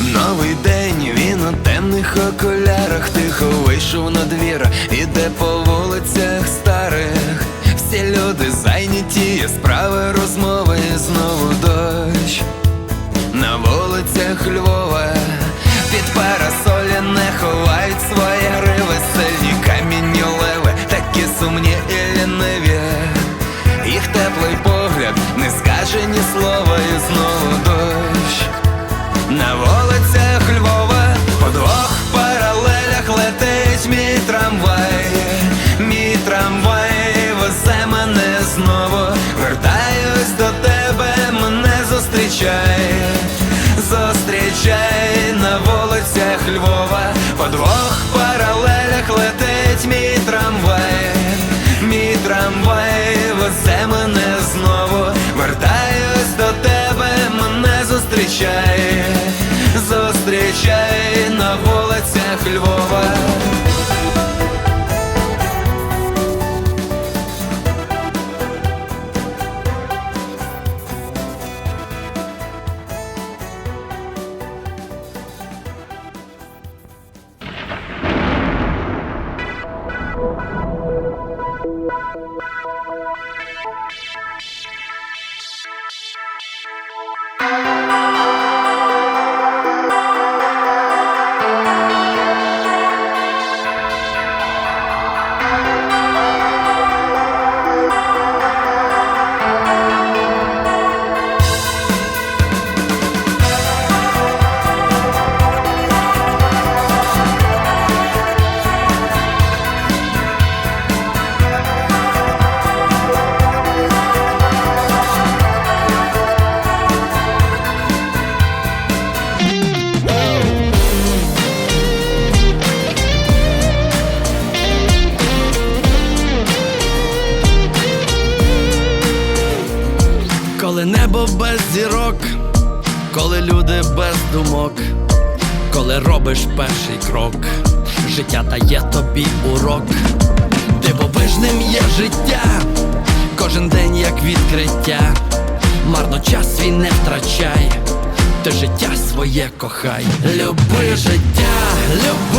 Новий день, він у темних окулярах тихо вийшов на двір, іде по вулицях старих. Всі люди зайняті, є справи, розмови, знову дощ. На вулицях Львова під парасолі не ховають свої гриви, везе мене знову, вертаюсь до тебе, мене зустрічає, зустрічає на вулицях Львова. Коли небо без зірок, коли люди без думок, коли робиш перший крок, життя дає тобі урок, дивовижним є життя, кожен день як відкриття, марно час свій не втрачай, ти життя своє кохай, люби життя, люби,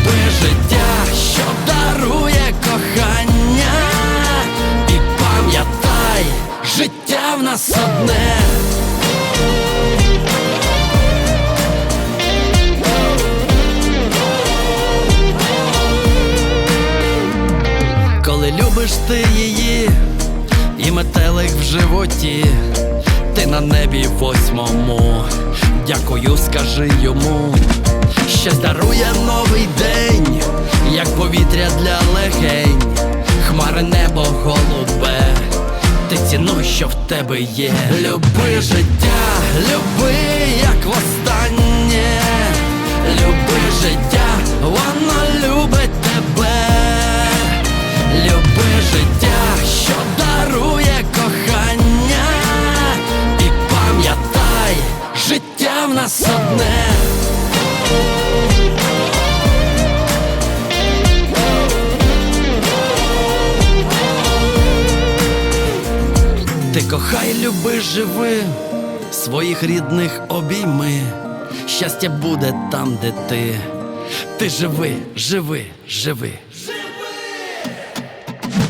Люби життя, що дарує кохання, і пам'ятай, життя в нас одне. Коли любиш ти її, і метелик в животі, ти на небі восьмому. Дякую, скажи йому. ще дарує новий день, як повітря для легень, хмари небо голубе, ти цінуй, що в тебе є. Люби життя, люби, як востаннє, кохай, люби, живи, своїх рідних обійми. Щастя буде там, де ти. Ти живи, живи, живи.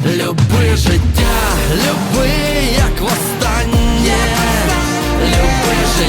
Люби життя, люби, як востаннє. Люби життя,